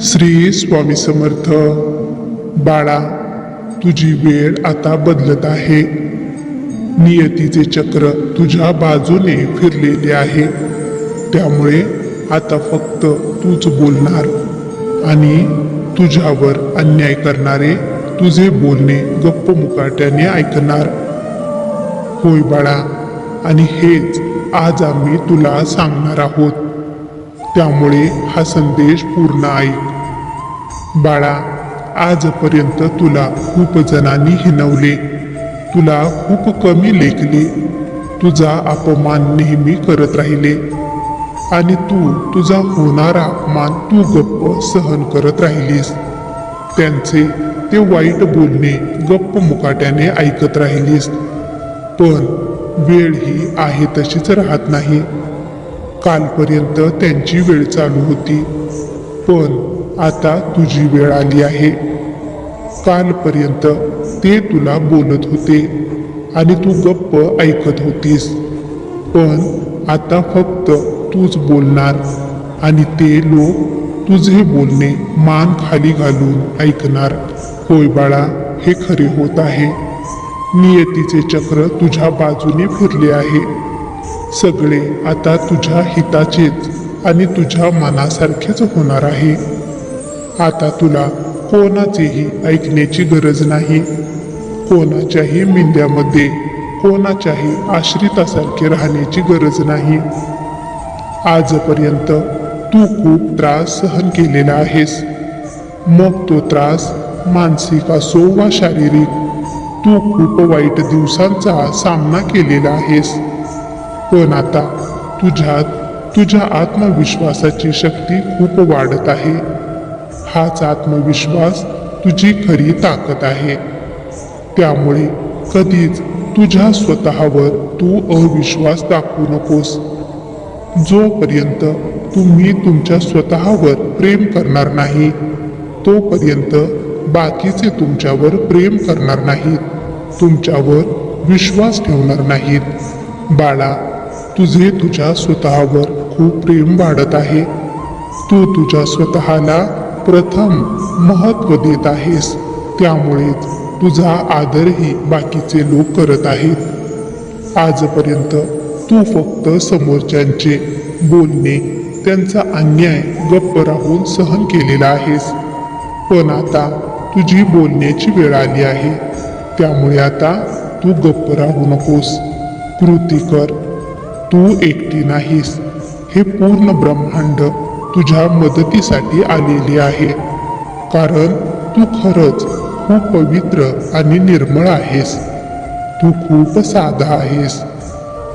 श्री स्वामी समर्थ बाळा तुझी वेळ आता बदलत आहे. नियतीचे चक्र तुझ्या बाजूने फिरलेले आहे. त्यामुळे आता फक्त तूच बोलणार आणि तुझ्यावर अन्याय करणारे तुझे बोलणे गप्प मुकाट्याने ऐकणार. होय बाळा आणि हेच आज आम्ही तुला सांगणार आहोत. त्यामुळे हा संदेश पूर्ण ऐक बाळा आजपर्यंत तुला खूप जणांनी हिनवले. तुला खूप कमी लेखले. तुझा अपमान नेहमी करत राहिले. आणि तू तुझा होणारा अपमान तू गप्प सहन करत राहिलीस. त्यांचे ते वाईट बोलणे गप्प मुकाट्याने ऐकत राहिलीस. पण वेळ ही आहे तशीच राहत नाही. कालपर्यंत त्यांची वेळ चालू होती. पण आता तुझी वेळ आली आहे. कालपर्यंत ते तुला बोलत होते आणि तू गप्प ऐकत होतीस. पण आता फक्त तूच बोलणार आणि ते लोक तुझे बोलणे मान खाली घालून ऐकणार. होय बाळा हे खरे होत आहे. नियतीचे चक्र तुझ्या बाजूने फिरले आहे. सगळे आता तुझ्या हिताचेच आणि तुझ्या मनासारखेच होणार आहे. आता तुला कोणाचेही ऐकण्याची गरज नाही. कोणाच्याही मिंद्यामध्ये कोणाच्याही आश्रितासारखे राहण्याची गरज नाही. आजपर्यंत तू खूप त्रास सहन केलेला आहेस. मग तो त्रास मानसिक असो वा शारीरिक तू खूप वाईट दिवसांचा सामना केलेला आहेस. हो पण आता तुझ्यात तुझ्या आत्मविश्वासाची शक्ती खूप वाढत आहे. हाच आत्मविश्वास तुझी खरी ताकद आहे. त्यामुळे कधीच तुझ्या स्वतःवर तू अविश्वास दाखवू नकोस. जोपर्यंत तुम्ही तुमच्या स्वतःवर प्रेम करणार नाही तोपर्यंत बाकीचे तुमच्यावर प्रेम करणार नाहीत. तुमच्यावर विश्वास ठेवणार नाहीत. बाळा तुझे तुझ्या स्वतःवर खूप प्रेम वाढत आहे. तू तुझ्या स्वतःला प्रथम महत्त्व देत आहेस. त्यामुळेच तुझा आदरही बाकीचे लोक करत आहेत. आजपर्यंत तू फक्त समोरच्यांचे बोलणे त्यांचा अन्याय गप्प राहून सहन केलेला आहेस. पण आता तुझी बोलण्याची वेळ आली आहे. त्यामुळे आता तू गप्प राहू नकोस. कृती कर. तू एकटी नाहीस. हे पूर्ण ब्रह्मांड तुझ्या मदतीसाठी आलेले आहे. कारण तू खरंच खूप पवित्र आणि निर्मळ आहेस. तू खूप साधा आहेस.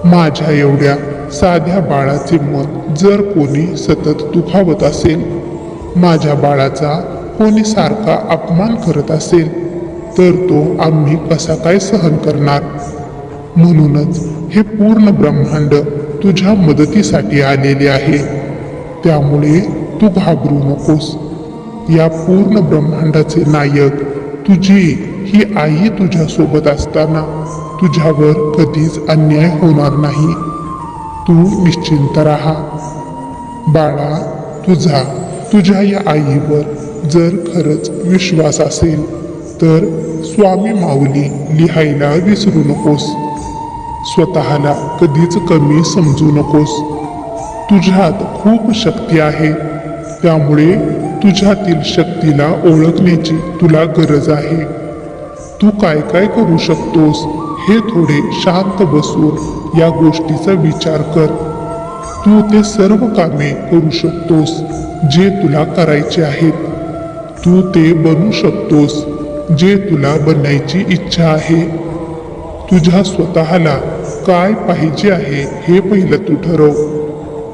माझ्या एवढ्या साध्या बाळाचे मन जर कोणी सतत दुखावत असेल माझ्या बाळाचा कोणी सारखा अपमान करत असेल तर तो आम्ही कसा काय सहन करणार? म्हणूनच हे पूर्ण ब्रह्मांड तुझ्या मदतीसाठी आलेले आहे. त्यामुळे तू घाबरू नकोस. या पूर्ण ब्रह्मांडाचे नायक तुझी ही आई तुझ्यासोबत असताना तुझ्यावर कधीच अन्याय होणार नाही. तू निश्चिंत राहा. बाळा तुझा तुझ्या या आईवर जर खरंच विश्वास असेल तर स्वामी माऊली लिहायला विसरू नकोस. स्वतःला कधीच कमी समजू नकोस. तुझ्यात खूप शक्ती आहे. त्यामुळे तुझ्यातील शक्तीला ओळखण्याची तुला गरज आहे. तू काय काय करू शकतोस हे थोडे शांत बसून या गोष्टीचा विचार कर. तू ते सर्व कामे करू शकतोस जे तुला करायचे आहेत. तू ते बनू शकतोस जे तुला बनायची इच्छा आहे. तुझ्या स्वतःला काय पाहिजे आहे हे पहिलं तू ठरव.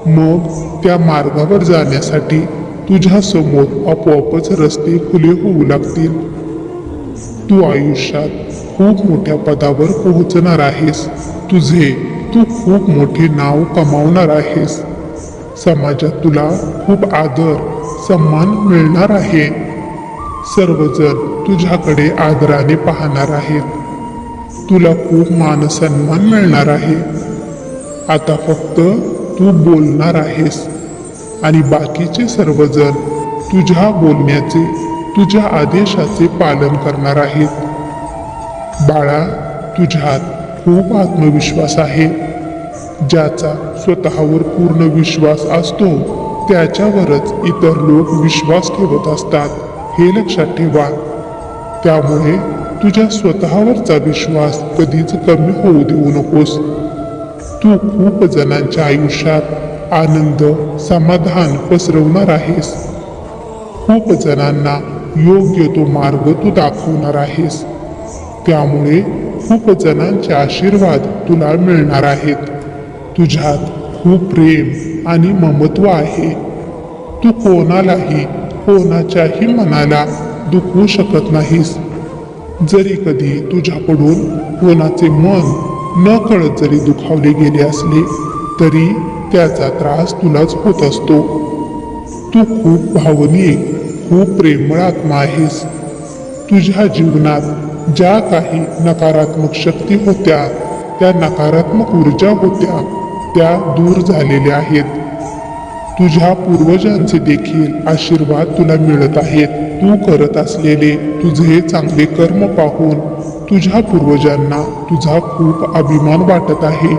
मग त्या मार्गावर जाण्यासाठी तुझ्यासमोर आपोआपच रस्ते खुले होऊ लागतील. तू आयुष्यात खूप मोठ्या पदावर पोहोचणार आहेस. तुझे तू खूप मोठे नाव कमावणार आहेस. समाजात तुला खूप आदर सन्मान मिळणार आहे. सर्वजण तुझ्याकडे आदराने पाहणार आहेत. तुला खूप मान सन्मान मिळणार आहे. आता फक्त तू बोलणार आहेस आणि बाकीचे सर्वजण तुझ्या बोलण्याचे तुझ्या आदेशाचे पालन करणार आहेत. बाळा तुझ्यात खूप आत्मविश्वास आहे. ज्याचा स्वतःवर पूर्ण विश्वास असतो त्याच्यावरच इतर लोक विश्वास ठेवत असतात हे लक्षात ठेवा. त्यामुळे तुझ्या स्वतःवरचा विश्वास कधीच कमी होऊ देऊ नकोस. तू खूप जणांच्या आयुष्यात आनंद समाधान पसरवणार आहेस. खूप जणांना योग्य तो मार्ग तू दाखवणार आहेस. त्यामुळे खूप जणांचे आशीर्वाद तुला मिळणार आहेत. तुझ्यात खूप प्रेम आणि ममत्व आहे. तू कोणालाही कोणाच्याही मनाला दुखवू शकत नाहीस. जरी कधी तुझ्याकडून कोणाचे मन न कळत जरी दुखावले गेले असले तरी त्याचा त्रास तुलाच होत असतो. तू खूप भावनिक खूप प्रेमळ आत्मा आहेस. तुझ्या जीवनात ज्या काही नकारात्मक शक्ती होत्या त्या नकारात्मक ऊर्जा होत्या त्या दूर झालेल्या आहेत. तुझ्या पूर्वजांचे देखील आशीर्वाद तुला मिळत आहेत. तू करत असलेले तुझे चांगले कर्म पाहून तुझ्या पूर्वजांना तुझा खूप अभिमान वाटत आहे.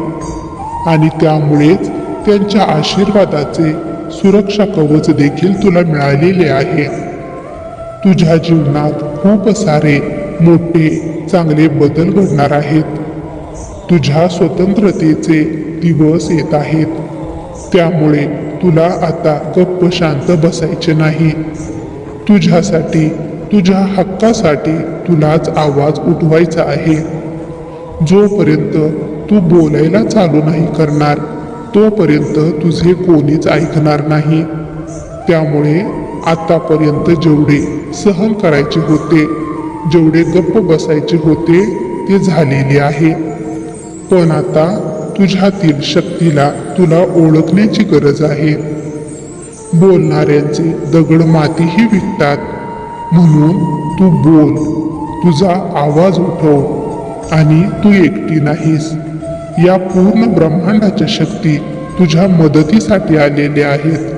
आणि त्यामुळेच त्यांच्या आशीर्वादाचे सुरक्षा कवच देखील तुला मिळालेले आहे. तुझ्या जीवनात खूप सारे मोठे चांगले बदल घडणार आहेत. तुझ्या स्वतंत्रतेचे दिवस येत आहेत. त्यामुळे तुला आता गप्प शांत बसायचे नाही. तुझ्यासाठी तुझ्या हक्कासाठी तुलाच आवाज उठवायचा आहे. जोपर्यंत तू बोलायला चालू नाही करणार तोपर्यंत तुझे कोणीच ऐकणार नाही. त्यामुळे आतापर्यंत जेवढे सहन करायचे होते जेवढे गप्प बसायचे होते ते झालेले आहे. पण आता तुझ्यातील शक्तीला तुला ओळखण्याची गरज आहे. बोलणाऱ्यांचे दगड मातीही विकतात. म्हणून तू बोल तुझा आवाज उठव आणि तू एकटी नाहीस. या पूर्ण ब्रह्मांडाच्या शक्ती तुझ्या मदतीसाठी आलेल्या आहेत.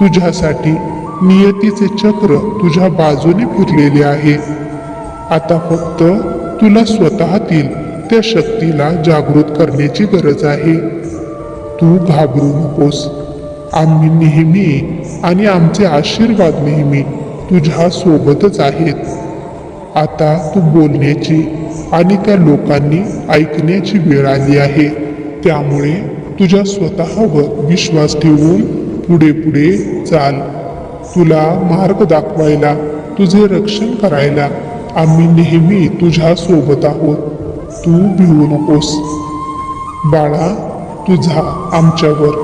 तुझ्यासाठी नियतीचे चक्र तुझ्या बाजूने फिरलेले आहे. आता फक्त तुला स्वतःतील त्या शक्तीला जागृत करण्याची गरज आहे. तू घाबरू नकोस. आम्ही नेहमी आणि आमचे आशीर्वाद नेहमी तुझ्या सोबतच आहेत. आता तू बोलण्याची आणि त्या लोकांनी ऐकण्याची वेळ आली आहे. त्यामुळे तुझ्या स्वतःवर विश्वास ठेवून पुढे पुढे चाल. तुला मार्ग दाखवायला तुझे रक्षण करायला आम्ही नेहमी तुझ्या सोबत आहोत. तू भिवू नकोस. बाळा तुझा आमच्यावर.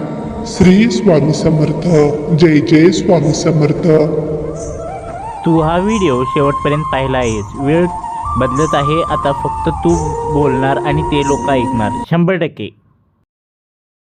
श्री स्वामी समर्थ. जय जय स्वामी समर्थ. तू हा व्हिडिओ शेवटपर्यंत पाहिला आहेस. वेळ बदलत आहे. आता फक्त तू बोलणार आणि ते लोक ऐकणार. शंभर टक्के.